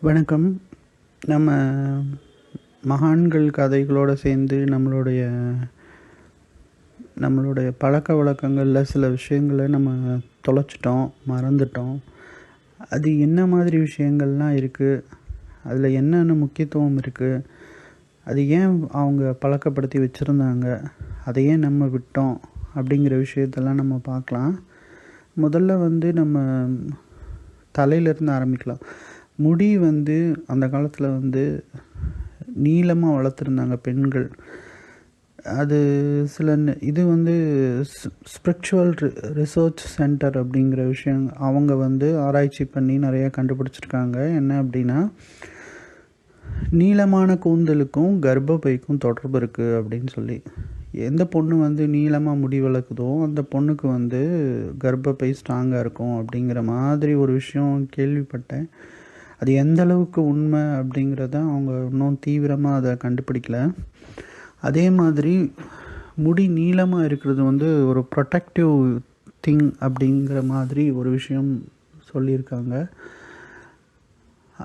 வணக்கம். நம்ம மகான்கள் கதைகளோடு சேர்ந்து நம்மளுடைய நம்மளுடைய பழக்க வழக்கங்களில் சில விஷயங்களை நம்ம தொலைச்சிட்டோம் மறந்துட்டோம். அது என்ன மாதிரி விஷயங்கள்லாம் இருக்குது அதில் என்னென்ன முக்கியத்துவம் இருக்குது அது ஏன் அவங்க பழக்கப்படுத்தி வச்சுருந்தாங்க? அதை ஏன் நம்ம விட்டோம்? அப்படிங்கிற விஷயத்தெல்லாம் நம்ம பார்க்கலாம். முதல்ல வந்து நம்ம தலையிலேருந்து ஆரம்பிக்கலாம். முடி வந்து அந்த காலத்தில் வந்து நீளமாக வளர்த்துருந்தாங்க பெண்கள். அது சில இது வந்து ஸ்பிரிச்சுவல் ரிசர்ச் சென்டர் அப்படிங்கிற விஷயம் அவங்க வந்து ஆராய்ச்சி பண்ணி நிறைய கண்டுபிடிச்சிருக்காங்க. என்ன அப்படின்னா நீளமான கூந்தலுக்கும் கர்ப்பப்பைக்கும் தொடர்பு இருக்குது அப்படின்னு சொல்லி. எந்த பொண்ணு வந்து நீளமாக முடி வளர்க்குதோ அந்த பொண்ணுக்கு வந்து கர்ப்பப்பை ஸ்ட்ராங்காக இருக்கும் அப்படிங்கிற மாதிரி ஒரு விஷயம் கேள்விப்பட்டேன். அது எந்த அளவுக்கு உண்மை அப்படிங்கிறத அவங்க இன்னும் தீவிரமாக அதை கண்டுபிடிக்கல. அதே மாதிரி முடி நீளமாக இருக்கிறது வந்து ஒரு ப்ரொடெக்டிவ் திங் அப்படிங்கிற மாதிரி ஒரு விஷயம் சொல்லியிருக்காங்க.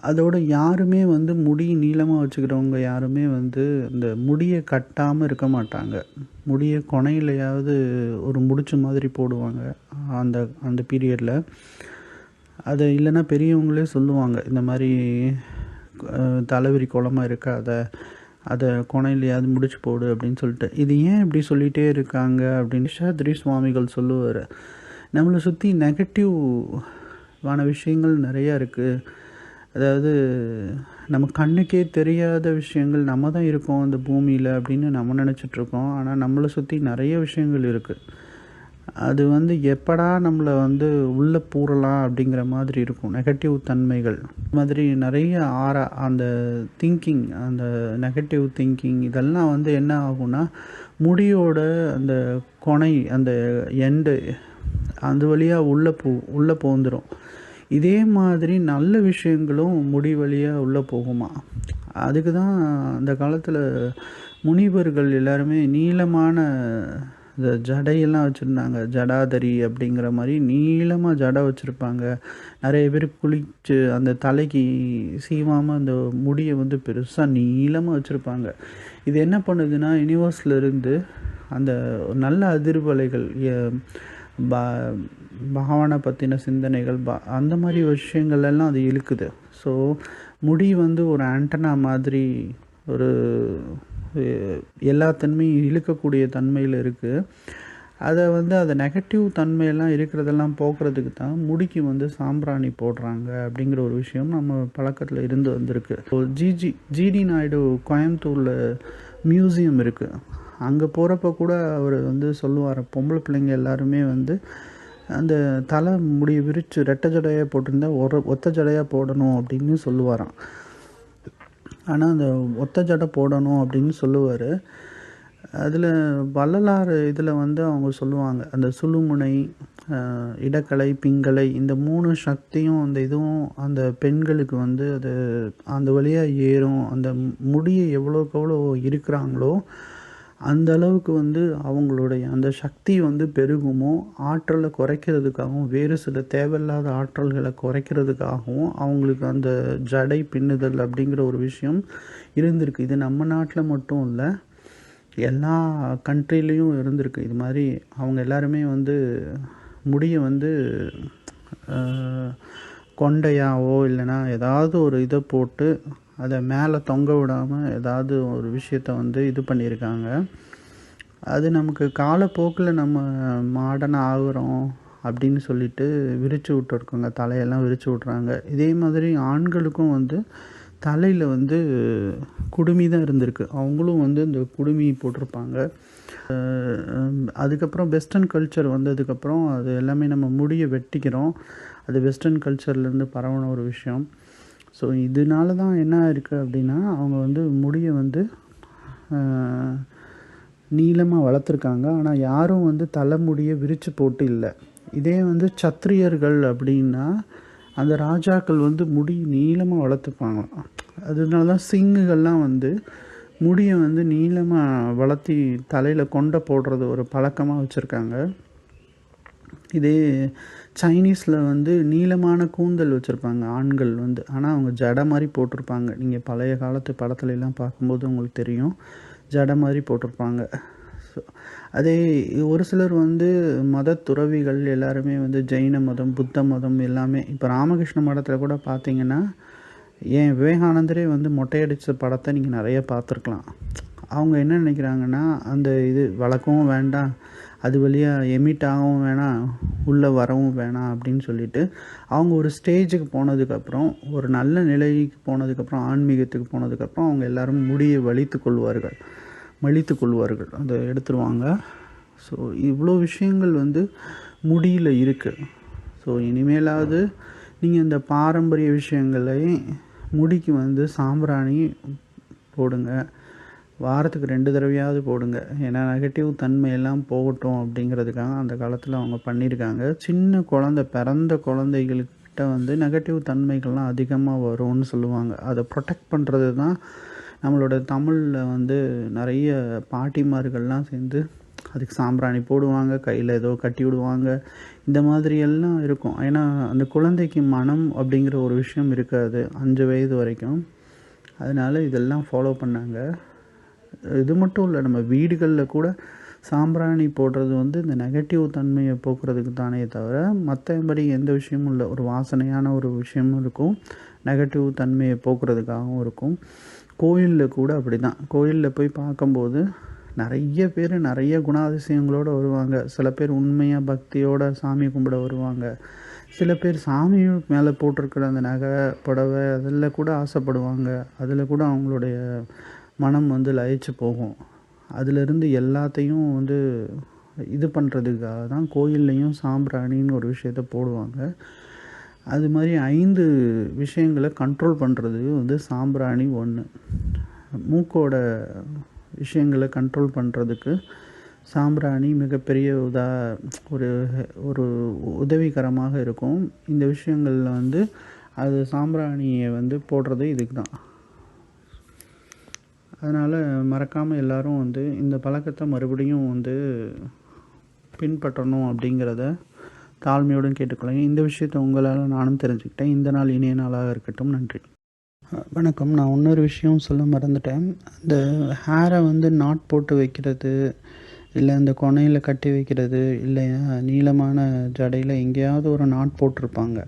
அதோட யாருமே வந்து முடி நீளமாக வச்சுக்கிறவங்க யாருமே வந்து இந்த முடியை கட்டாமல் இருக்க மாட்டாங்க. முடியை கொனையிலையாவது ஒரு முடிச்சு மாதிரி போடுவாங்க அந்த அந்த பீரியடில் அது இல்லைன்னா பெரியவங்களே சொல்லுவாங்க இந்த மாதிரி தலைவிரி குளமாக இருக்காத அதை கொனையிலையாவது முடிச்சு போடு அப்படின்னு சொல்லிட்டு. இது ஏன் இப்படி சொல்லிகிட்டே இருக்காங்க அப்படின்னு சாத்ரி சுவாமிகள் சொல்லுவார். நம்மளை சுற்றி நெகட்டிவான விஷயங்கள் நிறையா இருக்குது அதாவது நம்ம கண்ணுக்கே தெரியாத விஷயங்கள் நம்ம தான் இருக்கோம் இந்த பூமியில் அப்படின்னு நம்ம நினச்சிட்ருக்கோம் ஆனால் நம்மளை சுற்றி நிறைய விஷயங்கள் இருக்குது அது வந்து எப்படா நம்மளை வந்து உள்ளே பூரலாம் அப்படிங்கிற மாதிரி இருக்கும். நெகட்டிவ் தன்மைகள். மாதிரி நிறைய ஆற அந்த திங்கிங் அந்த நெகட்டிவ் திங்கிங் இதெல்லாம் வந்து என்ன ஆகும்னா முடியோட அந்த கொனை அந்த எண்டு அந்த வழியாக உள்ளே போ உள்ளே போந்துடும் இதே மாதிரி நல்ல விஷயங்களும் முடி வழியாக உள்ளே போகுமா? அதுக்கு தான் அந்த காலத்தில் முனிவர்கள் எல்லாருமே நீளமான இந்த ஜடையெல்லாம் வச்சுருந்தாங்க. ஜடாதரி அப்படிங்கிற மாதிரி நீளமாக ஜடை வச்சுருப்பாங்க. நிறைய பேர் குளிச்சு அந்த தலைக்கு சீவாமல் அந்த முடியை வந்து பெருசாக நீளமாக வச்சுருப்பாங்க. இது என்ன பண்ணுதுன்னா யூனிவர்ஸ்லேருந்து அந்த நல்ல அதிர்வலைகள் எ- ப- பகவானை பற்றின சிந்தனைகள் ப அந்த மாதிரி விஷயங்கள் எல்லாம் அது இழுக்குது. ஸோ முடி வந்து ஒரு ஆண்டனா மாதிரி ஒரு எல்லா தன்மையும் இழுக்கக்கூடிய தன்மையில் இருக்குது அதை வந்து அதை நெகட்டிவ் தன்மையெல்லாம் இருக்கிறதெல்லாம் போக்குறதுக்கு தான் முடிக்கு வந்து சாம்பிராணி போடுறாங்க அப்படிங்கிற ஒரு விஷயம் நம்ம பழக்கத்தில் இருந்து வந்திருக்கு. ஸோ ஜிஜி ஜிடி நாயுடு கோயம்புத்தூரில் மியூசியம் இருக்குது அங்கே போகிறப்ப கூட அவர் வந்து சொல்லுவார் பொம்பளை பிள்ளைங்க எல்லாருமே வந்து அந்த தலை முடியை விரித்து ரெட்டை ஜடையாக போட்டிருந்தா ஒரு ஒத்த ஜடையாக போடணும் அப்படின்னு சொல்லுவாராம். ஆனால் அந்த ஒத்த ஜடை போடணும் அப்படின்னு சொல்லுவார். அதில் வள்ளலார் இதில் வந்து அவங்க சொல்லுவாங்க அந்த சுழுமுனை இடக்கலை பிங்கலை இந்த மூணு சக்தியும் அந்த இதுவும் அந்த பெண்களுக்கு வந்து அது அந்த வழியாக ஏறும். அந்த முடியை எவ்வளோக்கு எவ்வளோ இருக்கிறாங்களோ அந்த அளவுக்கு வந்து அவங்களுடைய அந்த சக்தி வந்து பெருகுமோ ஆற்றலை குறைக்கிறதுக்காகவும் வேறு சில தேவையில்லாத ஆற்றல்களை குறைக்கிறதுக்காகவும் அவங்களுக்கு அந்த ஜடை பின்னுதல் அப்படிங்கிற ஒரு விஷயம் இருந்திருக்கு. இது நம்ம நாட்டில் மட்டும் இல்லை எல்லா கண்ட்ரிலையும் இருந்திருக்கு. இது மாதிரி அவங்க எல்லாருமே வந்து முடியை வந்து கொண்டையாவோ இல்லைன்னா ஏதாவது ஒரு இதை போட்டு அதை மேலே தொங்க விடாமல் ஏதாவது ஒரு விஷயத்த வந்து இது பண்ணியிருக்காங்க. அது நமக்கு காலப்போக்கில் நம்ம மாடனாக ஆகுறோம் அப்படின்னு சொல்லிட்டு விரித்து விட்டுருக்கோங்க. தலையெல்லாம் விரித்து விட்றாங்க இதே மாதிரி ஆண்களுக்கும் வந்து தலையில் வந்து குடுமி தான் இருந்திருக்கு. அவங்களும் வந்து இந்த குடுமி போட்டிருப்பாங்க. அதுக்கப்புறம் வெஸ்டர்ன் கல்ச்சர் வந்ததுக்கப்புறம் அது எல்லாமே நம்ம முடியை வெட்டிக்கிறோம். அது வெஸ்டர்ன் கல்ச்சர்லேருந்து பரவன ஒரு விஷயம். ஸோ இதனால தான் என்ன இருக்குது அப்படின்னா அவங்க வந்து முடியை வந்து நீளமாக வளர்த்துருக்காங்க. ஆனால் யாரும் வந்து தலைமுடியை விரித்து போட்டு இல்லை. இதே வந்து சத்திரியர்கள் அப்படின்னா அந்த ராஜாக்கள் வந்து முடி நீளமாக வளர்த்துப்பாங்களாம் அதனால தான் சிங்குகள்லாம் வந்து முடியை வந்து நீளமாக வளர்த்தி தலையில் கொண்டை போடுறது ஒரு பழக்கமாக வச்சுருக்காங்க. இதே சைனீஸில் வந்து நீளமான கூந்தல் வச்சுருப்பாங்க ஆண்கள் வந்து. ஆனால் அவங்க ஜடை மாதிரி போட்டிருப்பாங்க. நீங்கள் பழைய காலத்து படத்துலலாம் பார்க்கும்போது உங்களுக்கு தெரியும். ஜடை மாதிரி போட்டிருப்பாங்க. ஸோ அதே ஒரு சிலர் வந்து மத துறவிகள் எல்லாருமே வந்து ஜெயின மதம் புத்த மதம் எல்லாமே. இப்போ ராமகிருஷ்ண மடத்தில் கூட பார்த்தீங்கன்னா ஏன் விவேகானந்தரே வந்து மொட்டையடித்த படத்தை நீங்கள் நிறைய பார்த்துருக்கலாம். அவங்க என்ன நினைக்கிறாங்கன்னா அந்த இது வழக்கமும் வேண்டாம். அது வழியாக எமிட் ஆகவும் வேணாம் உள்ளே வரவும் வேணாம் அப்படின்னு சொல்லிட்டு அவங்க ஒரு ஸ்டேஜுக்கு போனதுக்கப்புறம் ஒரு நல்ல நிலைக்கு போனதுக்கப்புறம் ஆன்மீகத்துக்கு போனதுக்கப்புறம் அவங்க எல்லோரும் முடியை வலித்து கொள்வார்கள். மலித்து கொள்வார்கள். அதை எடுத்துருவாங்க. ஸோ இவ்வளோ விஷயங்கள் வந்து முடியில் இருக்குது ஸோ இனிமேலாவது நீங்கள் இந்த பாரம்பரிய விஷயங்களை முடிக்கு வந்து சாம்பிராணி போடுங்க. வாரத்துக்கு ரெண்டு தடவையாவது போடுங்க. ஏன்னா நெகட்டிவ் தன்மையெல்லாம் போகட்டும் அப்படிங்கிறதுக்காக அந்த காலத்தில் அவங்க பண்ணியிருக்காங்க சின்ன குழந்த பிறந்த குழந்தைகள்கிட்ட வந்து நெகட்டிவ் தன்மைகள்லாம் அதிகமாக வரும்னு சொல்லுவாங்க. அதை ப்ரொடெக்ட் பண்ணுறது தான் நம்மளோட தமிழில் வந்து நிறைய பாட்டிமார்கள்லாம் சேர்ந்து அதுக்கு சாம்பிராணி போடுவாங்க கையில் ஏதோ கட்டி விடுவாங்க. இந்த மாதிரி எல்லாம் இருக்கும். ஏன்னா அந்த குழந்தைக்கு மனம் அப்படிங்கிற ஒரு விஷயம் இருக்காது. அஞ்சு வயது வரைக்கும். அதனால் இதெல்லாம் ஃபாலோ பண்ணாங்க. இது மட்டும் இல்லை நம்ம வீடுகளில் கூட சாம்பிராணி போடுறது வந்து இந்த நெகட்டிவ் தன்மையை போக்குறதுக்கு தானே தவிர மற்றபடி எந்த விஷயமும் இல்லை. ஒரு வாசனையான ஒரு விஷயமும் இருக்கும். நெகட்டிவ் தன்மையை போக்குறதுக்காகவும் இருக்கும். கோயிலில் கூட அப்படி தான் கோயிலில் போய் பார்க்கும்போது நிறைய பேர் நிறைய குணாதிசயங்களோடு வருவாங்க. சில பேர் உண்மையாக பக்தியோட சாமி கும்பிட வருவாங்க. சில பேர் சாமி மேலே போட்டிருக்கிற அந்த நகை புடவை அதில் கூட ஆசைப்படுவாங்க. அதில் கூட அவங்களுடைய மனம் வந்து லயிச்சு போகும். அதிலிருந்து எல்லாத்தையும் வந்து இது பண்ணுறதுக்காக தான் கோயில்லையும் சாம்பிராணின்னு ஒரு விஷயத்த போடுவாங்க. அது மாதிரி ஐந்து விஷயங்களை கண்ட்ரோல் பண்ணுறது வந்து சாம்பிராணி ஒன்று மூக்கோட விஷயங்களை கண்ட்ரோல் பண்ணுறதுக்கு சாம்பிராணி மிகப்பெரிய உதா ஒரு ஒரு உதவிகரமாக இருக்கும். இந்த விஷயங்களில் வந்து அது சாம்பிராணியை வந்து போடுறது இதுக்கு தான். அதனால் மறக்காமல் எல்லோரும் வந்து இந்த பழக்கத்தை மறுபடியும் வந்து பின்பற்றணும் அப்படிங்கிறத தாழ்மையுடன் கேட்டுக்கொள்ளுங்க. இந்த விஷயத்தை உங்களால் நானும் தெரிஞ்சுக்கிட்டேன். இந்த நாள் இனிய நாளாக இருக்கட்டும். நன்றி. வணக்கம். நான் இன்னொரு விஷயம் சொல்ல மறந்துட்டேன். இந்த ஹேரை வந்து நாட் போட்டு வைக்கிறது இல்லை இந்த கொனையில் கட்டி வைக்கிறது இல்லை நீளமான ஜடையில் எங்கேயாவது ஒரு நாட் போட்டிருப்பாங்க.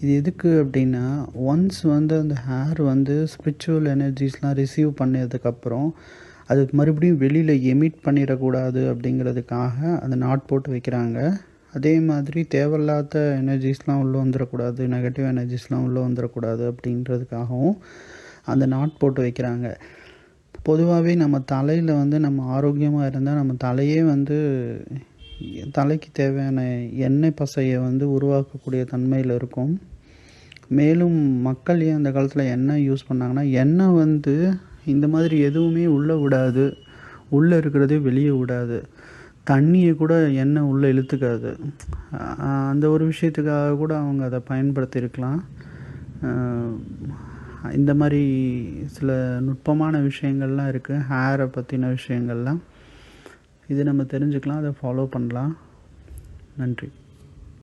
இது எதுக்கு அப்படின்னா ஒன்ஸ் வந்து அந்த ஹேர் வந்து ஸ்பிரிச்சுவல் எனர்ஜிஸ்லாம் ரிசீவ் பண்ணதுக்கப்புறம் அது மறுபடியும் வெளியில் எமிட் பண்ணிடக்கூடாது அப்படிங்கிறதுக்காக அந்த நாட் போட்டு வைக்கிறாங்க. அதே மாதிரி தேவையில்லாத எனர்ஜிஸ்லாம் உள்ளே வந்துடக்கூடாது நெகட்டிவ் எனர்ஜிஸ்லாம் உள்ளே வந்துடக்கூடாது அப்படின்றதுக்காகவும் அந்த நாட் போட்டு வைக்கிறாங்க. பொதுவாகவே நம்ம தலையில் வந்து நம்ம ஆரோக்கியமாக இருந்தால் நம்ம தலையே வந்து தலைக்கு தேவையான எண்ணெய் பசையை வந்து உருவாக்கக்கூடிய தன்மையில் இருக்கும். மேலும் மக்கள் ஏன் அந்த காலத்தில் எண்ணெய் யூஸ் பண்ணாங்கன்னா எண்ணெய் வந்து இந்த மாதிரி எதுவுமே உள்ளே விடாது. உள்ளே இருக்கிறதே வெளியே விடாது. தண்ணியை கூட எண்ணெய் உள்ளே இழுத்துக்காது. அந்த ஒரு விஷயத்துக்காக கூட அவங்க அதை பயன்படுத்தியிருக்கலாம். இந்த மாதிரி சில நுட்பமான விஷயங்கள்லாம் இருக்குது ஹேரை பற்றின விஷயங்கள்லாம். இது நம்ம தெரிஞ்சுக்கலாம் அதை ஃபாலோ பண்ணலாம். நன்றி.